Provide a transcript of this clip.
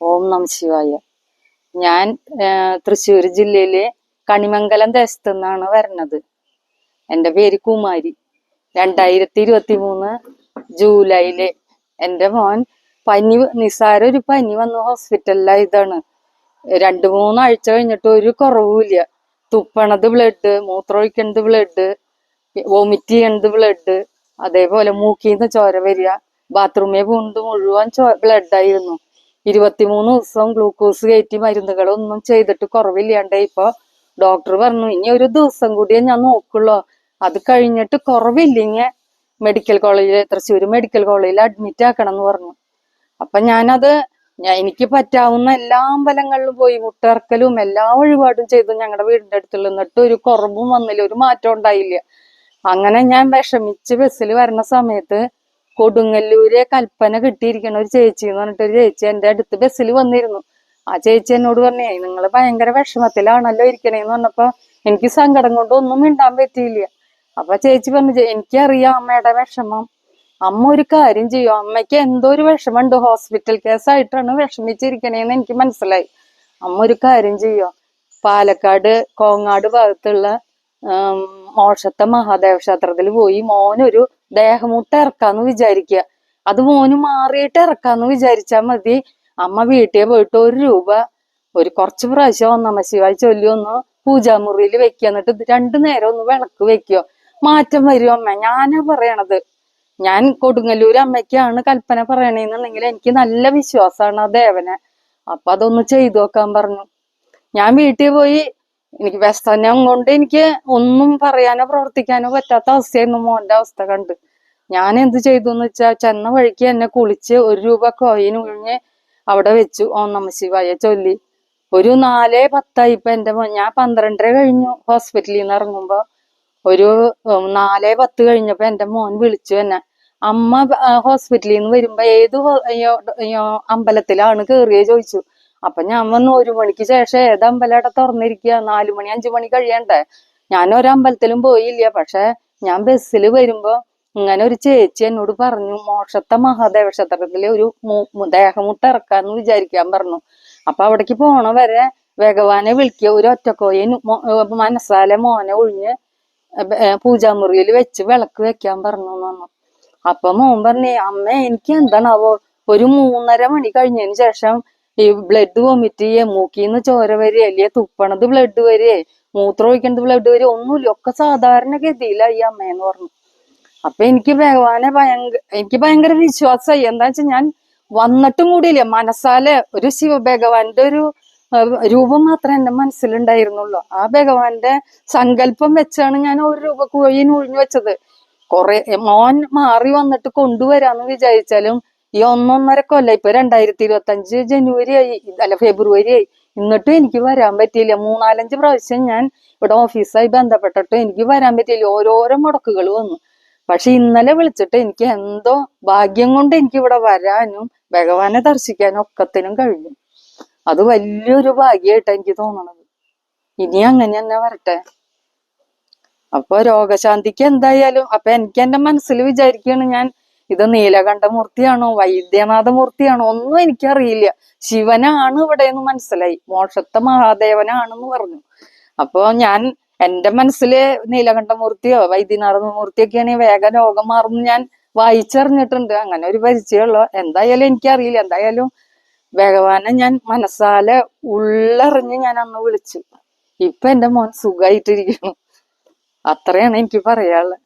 ഓം നമ ശിവായ. ഞാൻ തൃശ്ശൂർ ജില്ലയിലെ കണിമംഗലം ദേശത്തു നിന്നാണ് വരണത്. എന്റെ പേര് കുമാരി. രണ്ടായിരത്തി ഇരുപത്തി മൂന്ന് ജൂലൈയിൽ എന്റെ മോൻ പനി നിസാര ഒരു പനി വന്ന് ഹോസ്പിറ്റലിലായതാണ് രണ്ട് മൂന്നാഴ്ച കഴിഞ്ഞിട്ട് ഒരു കുറവുമില്ല. തുപ്പണത് ബ്ലഡ് മൂത്രമൊഴിക്കണത് ബ്ലഡ് വോമിറ്റ് ചെയ്യണത് ബ്ലഡ് അതേപോലെ മൂക്കിന്ന് ചോര വരിക ബാത്റൂമിൽ പോകുന്നത് മുഴുവൻ ചോ ബ്ലഡ് ആയിരുന്നു ഇരുപത്തിമൂന്ന് ദിവസം ഗ്ലൂക്കോസ് കയറ്റി മരുന്നുകളൊന്നും ചെയ്തിട്ട് കുറവില്ലാണ്ട് ഇപ്പൊ ഡോക്ടർ പറഞ്ഞു ഇനി ഒരു ദിവസം കൂടിയേ ഞാൻ നോക്കുള്ളൂ. അത് കഴിഞ്ഞിട്ട് കുറവില്ലെങ്കിൽ മെഡിക്കൽ കോളേജിൽ തൃശ്ശൂർ മെഡിക്കൽ കോളേജിൽ അഡ്മിറ്റ് ആക്കണം എന്ന് പറഞ്ഞു. അപ്പൊ ഞാനത് എനിക്ക് പറ്റാവുന്ന എല്ലാ അമ്പലങ്ങളിലും പോയി മുട്ടിറക്കലും എല്ലാ വഴിപാടും ചെയ്തു ഞങ്ങളുടെ വീടിന്റെ അടുത്തുള്ള എന്നിട്ട് ഒരു കുറവും വന്നില്ല ഒരു മാറ്റം ഉണ്ടായില്ല. അങ്ങനെ ഞാൻ വിഷമിച്ച് ബസ്സിൽ വരുന്ന സമയത്ത് കൊടുങ്ങല്ലൂര് കൽപ്പന കിട്ടിയിരിക്കണ ഒരു ചേച്ചി എന്ന് പറഞ്ഞിട്ട് ഒരു ചേച്ചി എന്റെ അടുത്ത് ബസ്സിൽ വന്നിരുന്നു. ആ ചേച്ചി എന്നോട് പറഞ്ഞേ നിങ്ങൾ ഭയങ്കര വിഷമത്തിലാണല്ലോ ഇരിക്കണേന്ന് പറഞ്ഞപ്പോ എനിക്ക് സങ്കടം കൊണ്ട് ഒന്നും മിണ്ടാൻ പറ്റിയില്ല. അപ്പൊ ചേച്ചി പറഞ്ഞു എനിക്കറിയാം അമ്മയുടെ വിഷമം. അമ്മ ഒരു കാര്യം ചെയ്യും. അമ്മയ്ക്ക് എന്തോ ഒരു വിഷമമുണ്ട്. ഹോസ്പിറ്റൽ കേസായിട്ടാണ് വിഷമിച്ചിരിക്കണേന്ന് എനിക്ക് മനസ്സിലായി. അമ്മ ഒരു കാര്യം ചെയ്യോ? പാലക്കാട് കോങ്ങാട് ഭാഗത്തുള്ള മോശത്തെ മഹാദേവ ക്ഷേത്രത്തിൽ പോയി മോനൊരു ദേഹമൂട്ട ഇറക്കാന്ന് വിചാരിക്കുക അത് മോന് മാറിയിട്ട് ഇറക്കാന്ന് വിചാരിച്ചാ മതി. അമ്മ വീട്ടിൽ പോയിട്ട് ഒരു രൂപ ഒരു കുറച്ച് പ്രാവശ്യം ഒന്നമ്മ ശിവായി ചൊല്ലി ഒന്ന് പൂജാമുറിയിൽ വെക്കുക എന്നിട്ട് രണ്ടു നേരം ഒന്ന് വിളക്ക് വെക്കുക മാറ്റം വരും അമ്മ. ഞാനാ പറയണത്. ഞാൻ കൊടുങ്ങല്ലൂർ അമ്മയ്ക്കാണ് കൽപ്പന പറയണേന്നുണ്ടെങ്കിൽ എനിക്ക് നല്ല വിശ്വാസമാണ് ആ ദേവനെ. അപ്പൊ അതൊന്ന് ചെയ്തു നോക്കാൻ പറഞ്ഞു. ഞാൻ വീട്ടിൽ പോയി എനിക്ക് വ്യസനം കൊണ്ട് എനിക്ക് ഒന്നും പറയാനോ പ്രവർത്തിക്കാനോ പറ്റാത്ത അവസ്ഥയായിരുന്നു മോന്റെ അവസ്ഥ കണ്ട്. ഞാൻ എന്ത് ചെയ്തു എന്ന് വെച്ചാൽ ചെന്ന വഴിക്ക് എന്നെ കുളിച്ച് ഒരു രൂപ കോയിൻ ഒഴിഞ്ഞ് അവിടെ വെച്ചു. ഓ നമ ശിവായ ചൊല്ലി. ഒരു നാലേ പത്തായി. ഇപ്പൊ എന്റെ ഞാൻ പന്ത്രണ്ടര കഴിഞ്ഞു ഹോസ്പിറ്റലിൽ നിന്ന് ഇറങ്ങുമ്പോ. ഒരു നാലേ പത്ത് കഴിഞ്ഞപ്പോ എന്റെ മോൻ വിളിച്ചു എന്നെ. അമ്മ ഹോസ്പിറ്റലിൽ നിന്ന് വരുമ്പോ ഏത് അമ്പലത്തിലാണ് കേറിയ ചോദിച്ചു. അപ്പൊ ഞാൻ വന്നു ഒരു മണിക്ക് ശേഷം ഏത് അമ്പലം തുറന്നിരിക്കുക നാലു മണി അഞ്ചു മണി കഴിയണ്ടേ? ഞാൻ ഒരമ്പലത്തിലും പോയില്ല. പക്ഷെ ഞാൻ ബസ്സിൽ വരുമ്പോ ഇങ്ങനെ ഒരു ചേച്ചി എന്നോട് പറഞ്ഞു മോക്ഷത്തെ മഹാദേവ ക്ഷേത്രത്തിലെ ഒരു ദേഹമുട്ട ഇറക്കാന്ന് വിചാരിക്കാൻ പറഞ്ഞു. അപ്പൊ അവിടേക്ക് പോണ വരെ ഭഗവാനെ വിളിക്കുക. ഒരു ഒറ്റക്കോയൻ മനസ്സാലെ മോനെ ഒഴിഞ്ഞ് പൂജാമുറിയിൽ വെച്ച് വിളക്ക് വെക്കാൻ പറഞ്ഞു പറഞ്ഞു. അപ്പൊ മോൻ പറഞ്ഞേ അമ്മ എനിക്ക് എന്താണാവോ? ഒരു മൂന്നര മണി കഴിഞ്ഞതിന് ശേഷം ഈ ബ്ലഡ് വോമിറ്റ് ചെയ്യേ മൂക്കിന്ന് ചോര വരെ അല്ലേ? തുപ്പണത് ബ്ലഡ് വരെ മൂത്രം ഒഴിക്കണത് ബ്ലഡ് വരെ ഒന്നുമില്ല. ഒക്കെ സാധാരണ ഗതിയിലായി അമ്മയെന്ന് പറഞ്ഞു. അപ്പൊ എനിക്ക് ഭഗവാനെ ഭയങ്കര എനിക്ക് ഭയങ്കര വിശ്വാസമായി എന്താ വെച്ചാൽ ഞാൻ വന്നിട്ടും കൂടിയില്ല. മനസ്സാലെ ഒരു ശിവ ഭഗവാന്റെ ഒരു രൂപം മാത്രമേ എന്റെ മനസ്സിലുണ്ടായിരുന്നുള്ളൂ. ആ ഭഗവാന്റെ സങ്കല്പം വെച്ചാണ് ഞാൻ ഒരു രൂപ കോയിന് ഒഴിഞ്ഞു വെച്ചത്. കൊറേ മോൻ മാറി വന്നിട്ട് കൊണ്ടുവരാന്ന് വിചാരിച്ചാലും ഈ ഒന്നൊന്നര കൊല്ലം ഇപ്പൊ രണ്ടായിരത്തി ഇരുപത്തി അഞ്ച് ജനുവരി ആയി അല്ല ഫെബ്രുവരി ആയി. എന്നിട്ടും എനിക്ക് വരാൻ പറ്റിയില്ല. മൂന്നാലഞ്ച് പ്രാവശ്യം ഞാൻ ഇവിടെ ഓഫീസായി ബന്ധപ്പെട്ടിട്ട് എനിക്ക് വരാൻ പറ്റിയില്ല. ഓരോരോ മുടക്കുകൾ വന്നു. പക്ഷെ ഇന്നലെ വിളിച്ചിട്ട് എനിക്ക് എന്തോ ഭാഗ്യം കൊണ്ട് എനിക്ക് ഇവിടെ വരാനും ഭഗവാനെ ദർശിക്കാനും ഒക്കത്തിനും കഴിഞ്ഞു അത് വലിയൊരു ഭാഗ്യമായിട്ട് എനിക്ക് തോന്നണത്. ഇനി അങ്ങനെ തന്നെ വരട്ടെ. അപ്പൊ രോഗശാന്തിക്ക് എന്തായാലും അപ്പൊ എനിക്ക് എന്റെ മനസ്സിൽ വിചാരിക്കുകയാണ് ഞാൻ ഇത് നീലകണ്ഠമൂർത്തിയാണോ? വൈദ്യനാഥമൂർത്തിയാണോ? ഒന്നും എനിക്കറിയില്ല. ശിവനാണ് ഇവിടെ എന്ന് മനസ്സിലായി. മോക്ഷത്തെ മഹാദേവനാണെന്ന് പറഞ്ഞു. അപ്പോ ഞാൻ എന്റെ മനസ്സിൽ നീലകണ്ഠമൂർത്തിയോ വൈദ്യനാഥമൂർത്തിയൊക്കെയാണ് വേഗം രോഗം മാറുന്നു ഞാൻ വായിച്ചറിഞ്ഞിട്ടുണ്ട്. അങ്ങനെ ഒരു പരിചയമുള്ളോ എന്തായാലും എനിക്കറിയില്ല. എന്തായാലും ഭഗവാനെ ഞാൻ മനസ്സാലെ ഉള്ളറിഞ്ഞ് ഞാൻ അന്ന് വിളിച്ചു. ഇപ്പൊ എന്റെ മോൻ സുഖമായിട്ടിരിക്കുന്നു അത്രയാണ് എനിക്ക് പറയാനുള്ളത്.